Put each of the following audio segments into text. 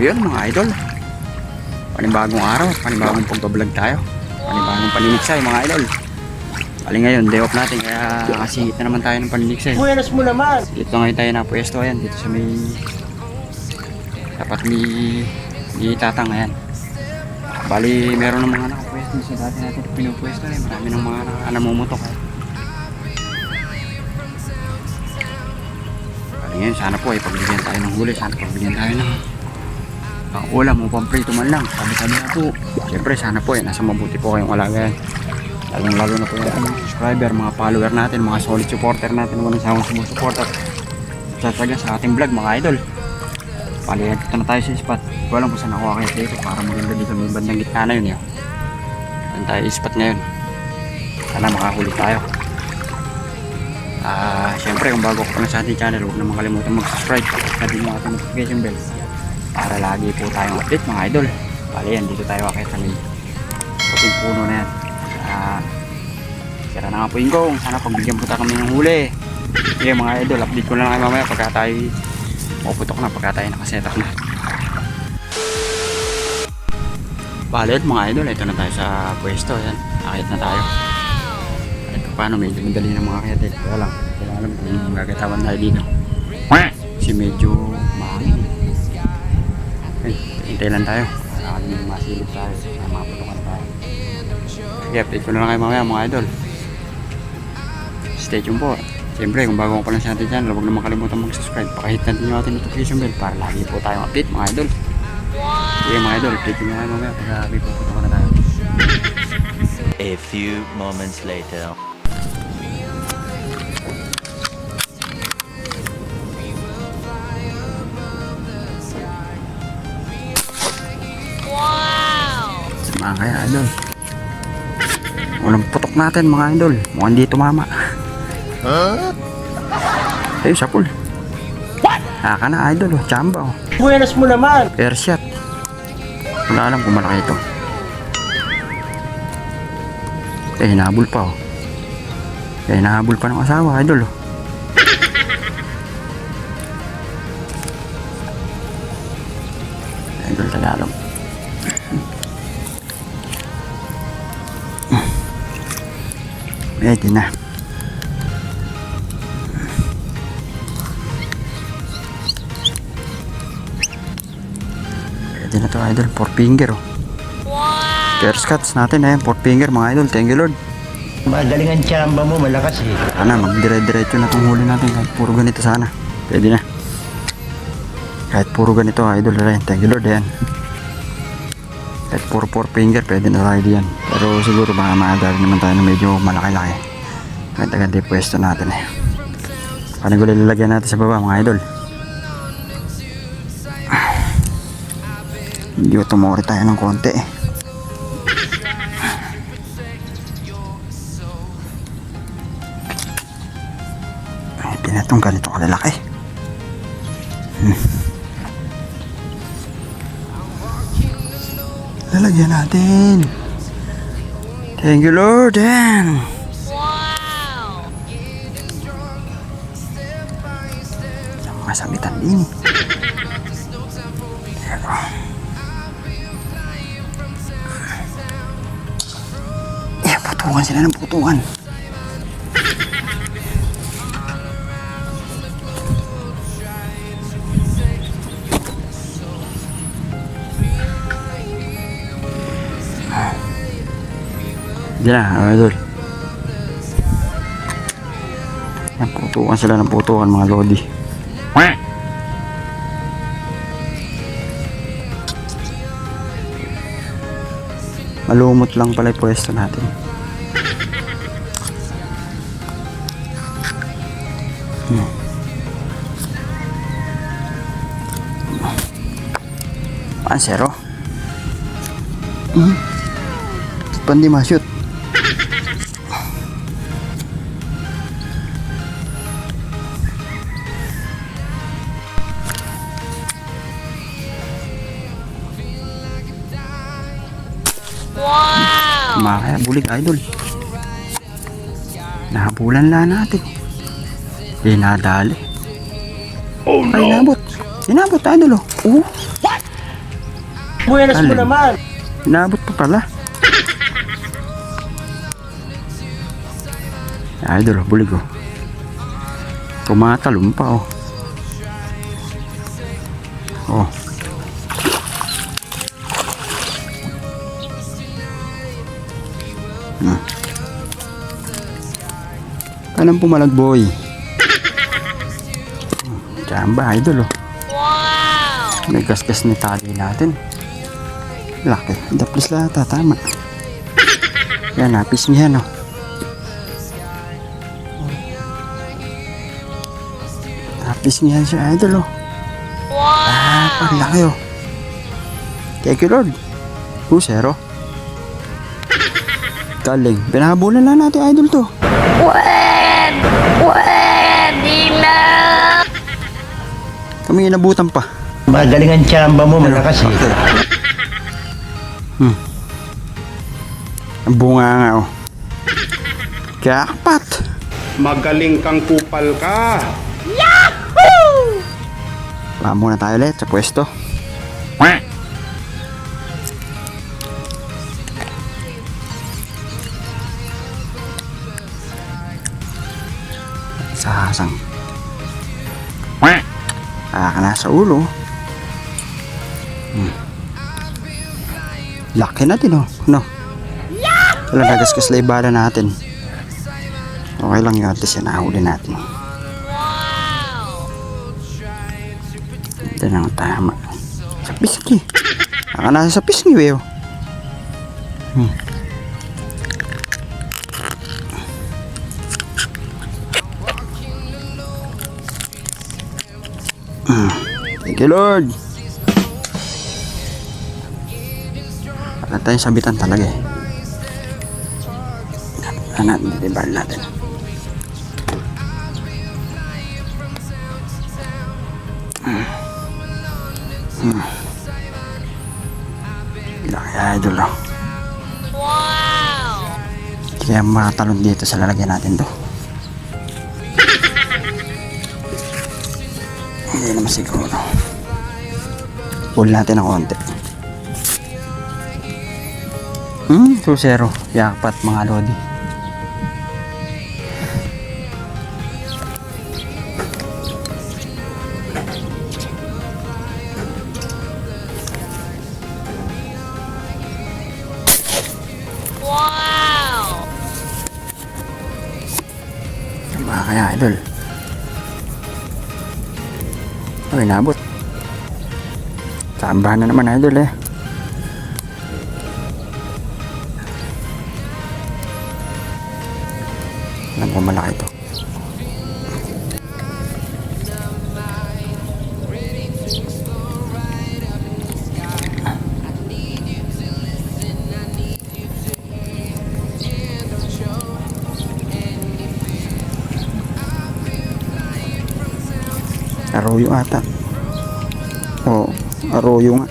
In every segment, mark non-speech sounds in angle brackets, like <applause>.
So yun mga idol. Panibagong araw, panibagong pagbablog tayo. Panibagong paniniksay mga idol. Bali ngayon, day off natin kaya nakasingit na naman tayo ng paniniksay. Buenas mo naman. Dito ngayon tayo na pwesto ayan dito sa may tapat ni ni Tatang ayan. Bali meron ng mga nakapwesto sa dati natin pinupwesto eh. Marami ng mga na, namumutok eh. Bali ngayon sana po ay pagbigyan tayo ng huli. Sana pagbigyan tayo ng pang ulam o pamprito man lang. Sabi sabi na po. Siyempre sana po eh nasa mabuti po kayong alagaan. Lalong lalo na po yung mga subscriber, mga follower natin, mga solid supporter natin, mga nasawang sumusuporta sa taga sa ating vlog mga idol. Bali, dito na tayo sa spot. Ko alam kung saan ako akit dito para maganda dito may bandang gitna na yun yun. Doon tayo sa spot ngayon. Sana makahuli tayo. Ah, syempre kung bago ka pa sa ating channel, huwag na makalimutan mag-subscribe at din yung ating notification bell para lagi po tayong update mga idol. Bali yan, dito tayo akit may puting puno na yan. Sira na nga po yung gong. Sana pagbigyan po tayo kami ng huli. Okay mga idol, update ko na lang kayo mamaya pagka tayo maputok na, pagka tayo nakasetup na. Balit mga idol, ito na tayo sa pwesto. Yan, nakit na tayo. Kahit pa paano, medyo madali ng mga kaya Kaya lang, kailangan alam kung gagatawan tayo dito. Kasi medyo hintay lang tayo. Para kami masilip tayo. Para maputokan tayo. Sige, update ko na lang kayo mamaya mga idol. Stay tuned po. Siyempre, kung bago ka pa lang sa ating channel, huwag naman kalimutan mag-subscribe. Pakahit natin yung ating notification bell para lagi po tayong update mga idol. Sige mga idol, update ko na kayo mamaya pagka may puputokan na tayo. A few moments later. Kaya idol. Unang putok natin mga idol. Mukhang di tumama. Ayun, sa pool. What? Haka na idol, oh. Chamba oh. Buenas mo naman. Air shot. Wala alam kung malaki ito. Eh, hinahabol pa oh. Eh, hinahabol pa ng asawa, idol oh. Pwede na. Pwede na to idol. Four finger oh. First cuts natin eh. Four finger mga idol. Thank you Lord. Magaling ang tsamba mo, malakas eh. Sana magdire-diretso na itong huli natin kahit puro ganito sana. Pwede na. Kahit puro ganito idol. Thank you Lord yan. Puro four finger pwede na tayo diyan. Pero siguro baka maagali naman tayo na medyo malaki-laki. Kahit agad yung pwesto natin eh. Panigulo lalagyan natin sa baba mga idol. Medyo tumori tayo ng konti eh. Pinatong ganito kalalaki. Hmm. Lalagyan natin. Thank you, Lord. Yan. Wow! Masabitan din. Eh, putukan sila ng putukan. Diyan na, mga idol. Naputukan sila ng putukan mga lodi. Malumot lang pala pwesto natin. Hmm. Pansero. Hmm. Pandi ma-shoot. Makaya bulig idol. Nahabulan lang natin. Di nadali. Oh no! Ay, nabot. Inabot idol oh. Oh. Buenas mo naman. Inabot pa pala. Idol, bulig oh. Tumatalon pa oh. Oh. Kanang pumalagboy. Diyan ba, idol oh. Wow! May gasgas ni tali natin. Laki. Daplis lahat ah, tama. Yan, napis niya no. Napis niya siya, idol oh. Wow! Ah, pang laki oh. Thank you Lord. Pusero. Galing. Binahabulan lang natin idol to. Kami inabutan pa. Magaling ang tsamba mo, malakas eh. Ang bunga nga oh. Jackpot! Magaling kang kupal ka. Wala muna tayo ulit sa pwesto. Sa hasang. Ah, ka na sa ulo. Hmm. Laki natin oh. No? Wala nagaskas lang ibala natin. Okay lang yun. At least nahuli natin. Ito na tama. Sa pisngi. Baka nasa sa pisngi, weo. Hmm. Hmm. Thank you, Lord. Wala tayong sabitan talaga eh. Ano, didibal natin. Laki idol oh. Wow! Kaya matalon dito sa lalagyan natin to. Hindi naman siguro. Pull natin ng konti. Hmm, 2-0. Yakpat mga lodi. Mga kaya idol. Ay, nabot. Tambahan na naman idol eh. Alam ko malaki to. Arroyo ata. Arroyo nga.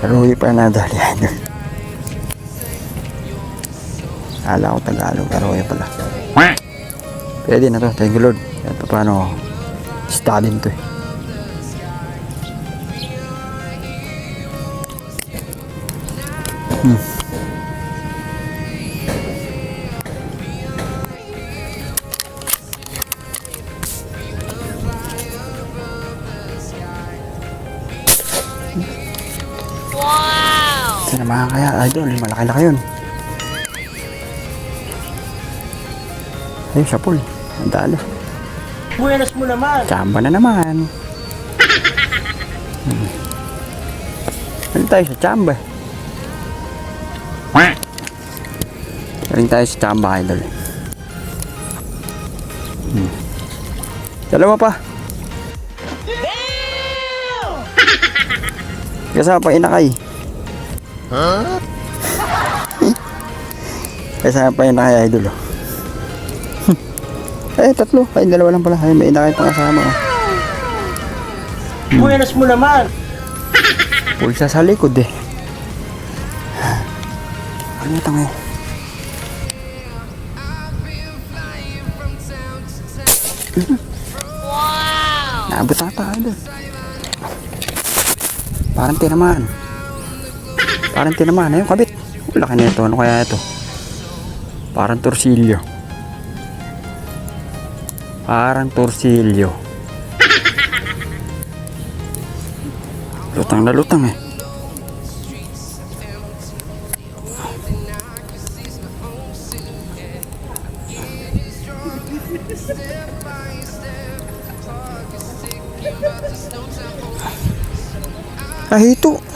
Arroyo pa nadali idol. Kala ko Tagalog, arroyo pala. Pwede na to, thank you Lord. At paano, studying to eh. Hmm. Na mga kaya, idol, malaki-laki yun. Ayun, siya pool. Ang dali. Buenas mo naman. Chamba na naman. Hmm. Ano tayo sa chamba? Galing tayo sa chamba, idol. Hmm. Dalawa pa. Kasama pa inakay. Kasama <laughs> pa inakay, idol. oh. <laughs> Eh, tatlo. Ay, dalawa lang pala. Ay, may inakay pang kasama. Oh. Buenas mo naman. <laughs> Pulsa sa likod eh. Ano ito ngayon? Wow! Naabot ata idol. Parang tinamaan. Parang tinamaan. Ayun, kabit. Ang Laki nito. Ano kaya ito? Parang torsilyo. Parang torsilyo. Lutang na lutang eh. Ah, hito.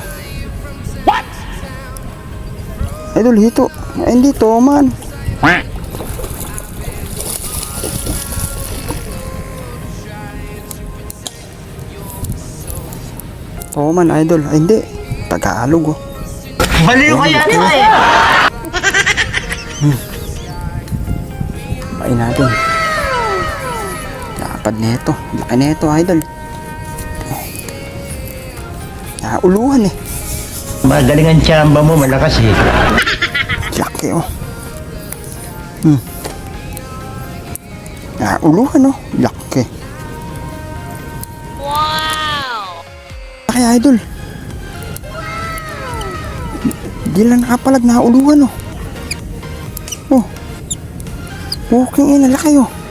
Idol, hito. Eh, hindi to, man. Oo man, idol. Ay, hindi. Tagalog, oh. Baliw ka yan eh. Bain natin. Lapad nito. Laki nito, idol. Nauluhan eh. Magaling ang tsamba mo, malakas eh. Laki oh. Hmm. Nauluhan oh. Laki. Wow! Laki idol. Di lang nakapalag nauluhan oh. Oh. Walking in, laki oh. Oh.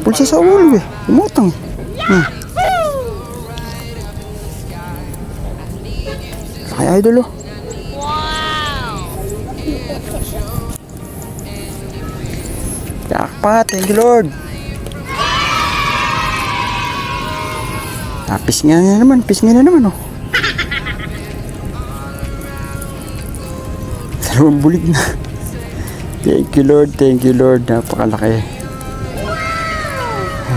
Pulsa sa ulo eh. Umutang eh. Hmm. Laki idol oh. Jackpot, thank you Lord. Ah, pisngi na naman, pisngi na naman oh. <laughs> Dalawang bulig na. Thank you Lord, thank you Lord. Napakalaki.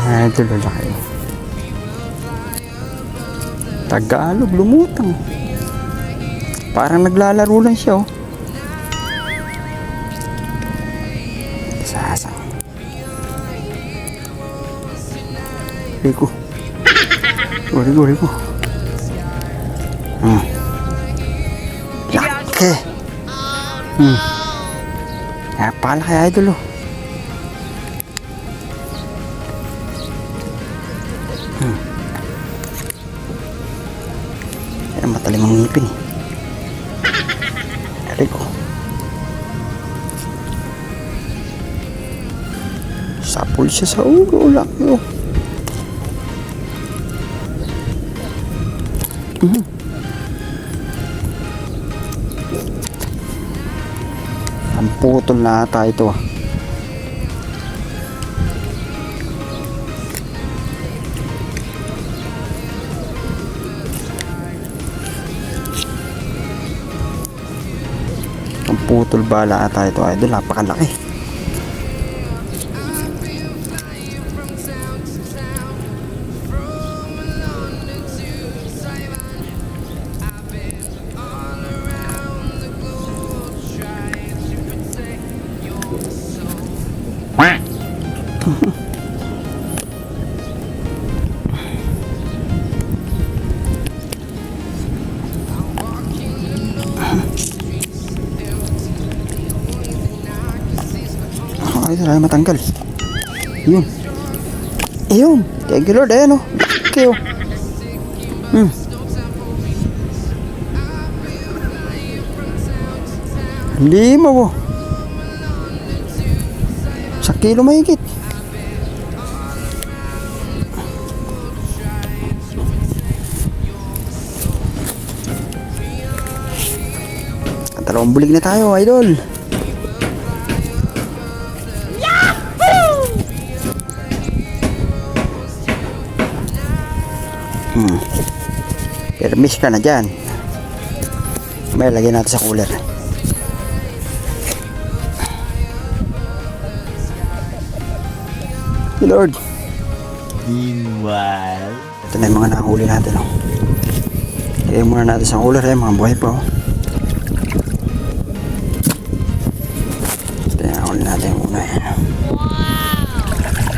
Ah, ito lalaki. Tagalog, lumutang. Parang naglalaro lang siya oh. Sasang. Rico. Oh, Rico, Rico. Hmm. Laki. Hmm. Napalaki idol oh. Yan, matalim ang ngipin eh. Rico. Sapul siya sa ulo. Laki oh. Mhm. Ang putol na ata ito ah. Ang putol bala ata ito idol. Napakalaki. Ayun. Thank you Lord. Ayan o. Laki o. Hmm. Lima po. Sa kilo mahigit. Dalawang bulig na tayo, idol. Permis ka na dyan. May lagyan natin sa cooler. Lord, Meanwhile. ito na yung mga nakahuli natin. Oh. Kaya muna natin sa cooler. Eh, mga buhay pa. Oh. Ito yung nakahuli natin yung una. eh.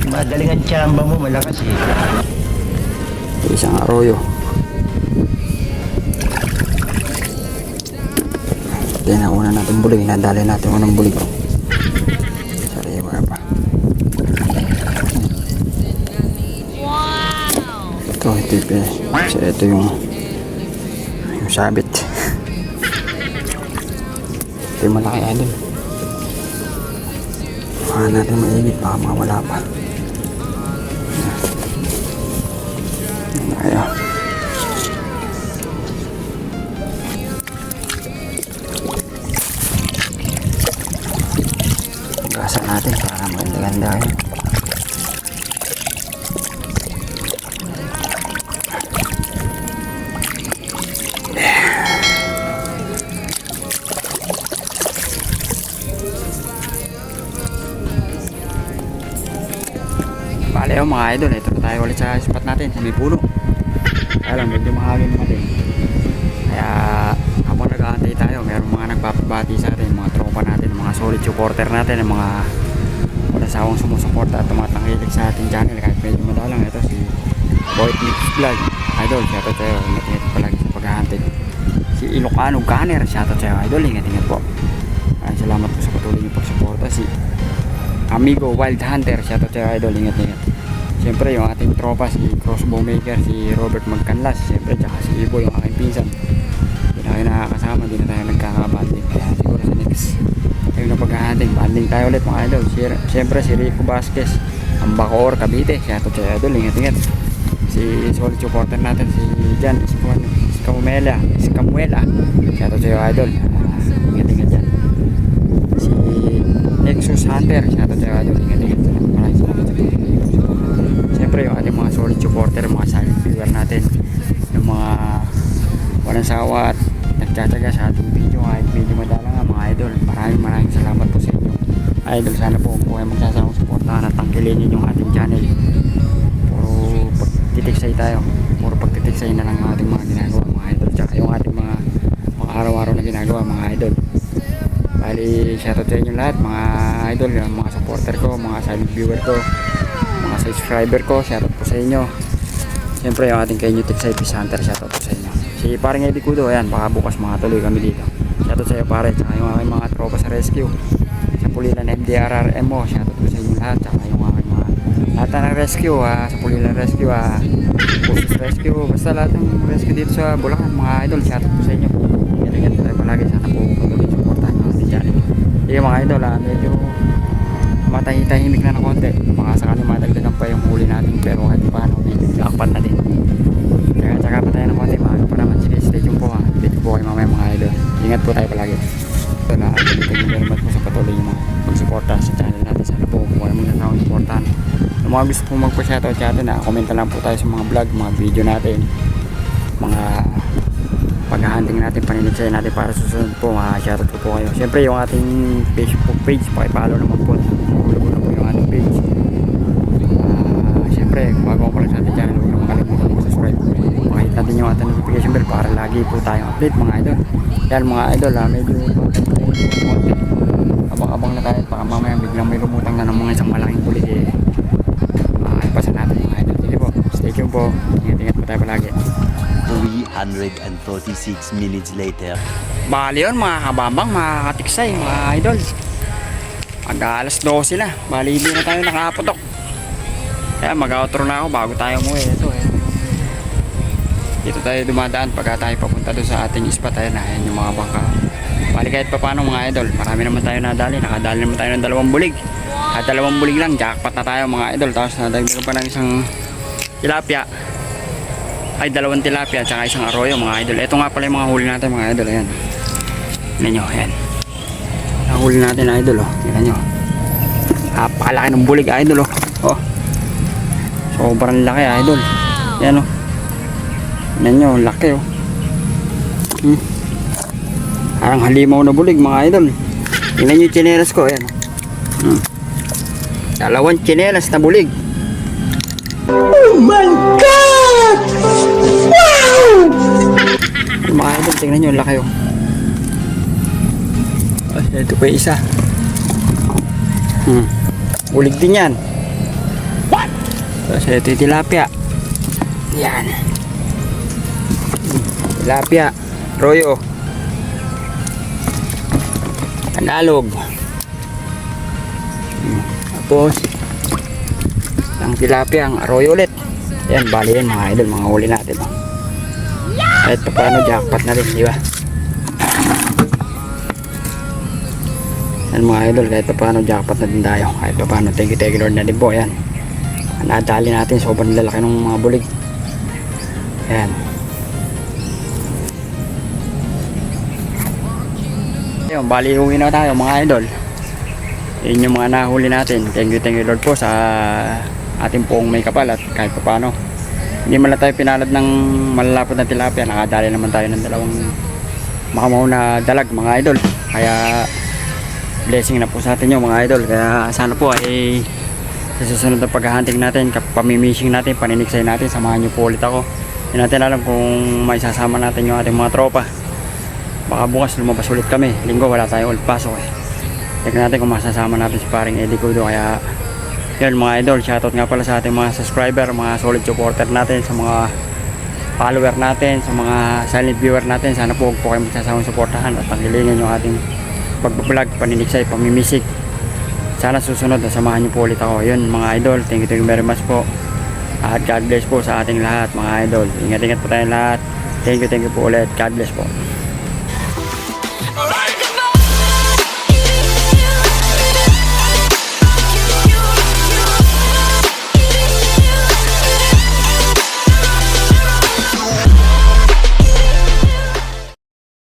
Magaling ang tsamba mo, malakas eh. Isang arroyo. natin ang una natin bulig nadali natin unang bulig sariwa pa. Ito ito yung ito yung yung sabit. Ito yung malaki idol baka natin maigit baka mawala pa. Natin sa may puno. Kaya lang, medyo mahagin naman din. Kaya habang nag-aantay tayo, mayroong mga nagpapabati sa atin, mga tropa natin, mga solid supporter natin, mga wala sawang sumusuporta at tumatangkilik sa ating channel kahit medyo madalang. Ito si Boy Mix Vlog. Idol, shoutout sa'yo. Ingat-ingat palagi sa paghahantay. Si Ilocano Gunner, shoutout sa'yo. Idol, ingat-ingat po. Ay, salamat po sa patuloy niyo pagsuporta. Si Amigo Wild Hunter, shoutout sa'yo idol, ingat ingat. Siyempre yung ating tropa, si Crossbow Maker, si Robert Magcanlas, siyempre tsaka si Ibo, yung aking pinsan. Hindi na kayo nakakasama, hindi na tayo nagkakabanding. Kaya siguro sa next tayo na paghahanding, banding tayo ulit mga idol. Si- Siyempre si Rico Vasquez, ang Bacoor, Cavite, shoutout sa'yo idol, ingat ingat. Si solid supporter natin, si Jan, si Juan, si Camuela, si Camuela, shoutout sa'yo idol. Ingat ingat dyan si Nexus Hunter shoutout sa radio ingat ingat sa maraming salamat sa pagpapalagay siyempre yung ating mga solid supporter mga silent viewer natin yung mga walang sawa at nagtsatsaga sa ating video kahit medyo madala nga mga idol maraming maraming salamat po sa inyo. Idol sana po kung kayo magsasawang suportahan at tangkilin nyo yung ating channel. Puro pagtitiksay tayo. Puro pagtitiksay na lang ang ating mga ginagawa mga idol. Tsaka yung ating mga mga araw-araw na ginagawa mga idol. Bali, shoutout sa inyo lahat, mga idol, mga supporter ko, mga silent viewer ko, mga subscriber ko, shoutout po sa inyo. Siyempre, yung ating kay New Tech Peace Hunter, shoutout sa inyo. Si paring Eddie Kudo, ayan, baka bukas mga tuloy kami dito. Shoutout sa iyo pare, tsaka yung aking mga tropa sa rescue. Sa Pulilan MDRRMO, shoutout po sa inyo lahat, tsaka yung aking mga lahat ng rescue, ah, sa Pulilan Rescue, ah, Pusos Rescue, basta lahat ng rescue dito sa Bulacan, mga idol, shoutout sa inyo. Ingat-ingat tayo palagi, sana po patuloy supportahan nyo ating channel. Sige mga idol, ah, medyo matahitahimik na ng konti. Baka sakali madagdagan pa yung huli natin pero kahit paano, jackpot na din. Kaya tsaka pa tayo ng konti, maaga pa naman. Sige, stay tuned po ha. Ko po kayo mamaya mga idol. Ingat po tayo palagi. Ito na, thank you very much po sa patuloy yung mga pagsuporta sa channel natin. Sana po kung wala mong nasawang supportahan. Yung mga gusto pong magpa-shoutout sa atin, ah, komenta lang po tayo sa mga vlog, mga video natin. Mga paghahunting natin, paninigsay natin para susunod po, mga-shoutout ko po kayo. Siyempre, yung ating Facebook page, pakipollow naman po. Follow na po yung ating page. Ah, siyempre, kung bago ko lang sa ating channel, huwag na makalimutan mag-subscribe. Makita natin yung ating notification bell para lagi po tayong update mga idol. Yan mga idol, ah, medyo. Abang-abang na tayo, baka mamaya biglang may lumutang na ng mga isang malaking kulit eh. Makakipasa natin mga idol. Sige po, stay tuned po. Ingat-ingat po tayo palagi. 346 minutes later. Bali yun mga kabambang, mga katiksay, mga idol. Mag alas 12 na. Bali hindi na tayo nakaputok. Kaya mag-outro na ako bago tayo umuwi. Ito eh. Dito tayo dumadaan pagka tayo papunta doon sa ating spot. Ayan na, ayan yung mga bangka. Bali kahit pa paano mga idol, marami naman tayo nadali. Nakadali naman tayo ng dalawang bulig. At dalawang bulig lang, jackpot na tayo mga idol. Tapos nadagdagan pa ng isang tilapia ay dalawang tilapia at isang arroyo mga idol. Ito nga pala yung mga huli natin mga idol. Ayan. Tignan nyo. Ayan. Ang huli natin idol. Oh. Tignan nyo. Napakalaki ng bulig idol. Oh. oh. Sobrang laki idol. Ayan oh. Tignan nyo. Laki oh. Hmm. Parang halimaw na bulig mga idol. Tignan nyo yung chinelas ko. Ayan. oh. Hmm. Dalawang chinelas na bulig. Yung mga idol, tingnan nyo, laki oh. Ay, ito pa yung isa. Hmm. Ulig din yan. What? Tapos ito yung tilapia. Yan. Tilapia. Royo. Tagalog. Hmm. Tapos, ang tilapia, ang arroyo ulit. Yan, bali yan mga idol, mga huli natin. Oh. Kahit pa paano, jackpot na rin, di ba? Yan mga idol, kahit pa paano, jackpot na din tayo. Kahit pa paano, thank you, thank you Lord na din po. Yan. Nadali natin, sobrang lalaki ng mga bulig. Yan. Ayun, bali uwi na tayo mga idol. Yun yung mga nahuli natin. Thank you, thank you Lord po sa ating pong may kapal at kahit pa paano. Hindi man lang tayo pinalad ng malalapot na tilapia. Nakadali naman tayo ng dalawang makamaw na dalag mga idol. Kaya blessing na po sa atin yung mga idol. Kaya sana po ay sa susunod na paghahunting natin, pamimishing natin, paniniksay natin, samahan niyo po ulit ako. Hindi natin alam kung may sasama natin yung ating mga tropa. Baka bukas lumabas ulit kami. Linggo wala tayong ulit pasok eh. Tignan natin kung masasama natin si paring Eddie Kudo. Kaya yun mga idol, shoutout nga pala sa ating mga subscriber, mga solid supporter natin, sa mga follower natin, sa mga silent viewer natin. Sana po huwag po kayo magsasawang suportahan at pangilingin yung ating pagbablog, paniniksay, pamimisik. Sana susunod na samahan niyo po ulit ako. Yun mga idol, thank you, thank you very much po. At God bless po sa ating lahat mga idol. Ingat-ingat po tayong lahat. Thank you, thank you po ulit. God bless po.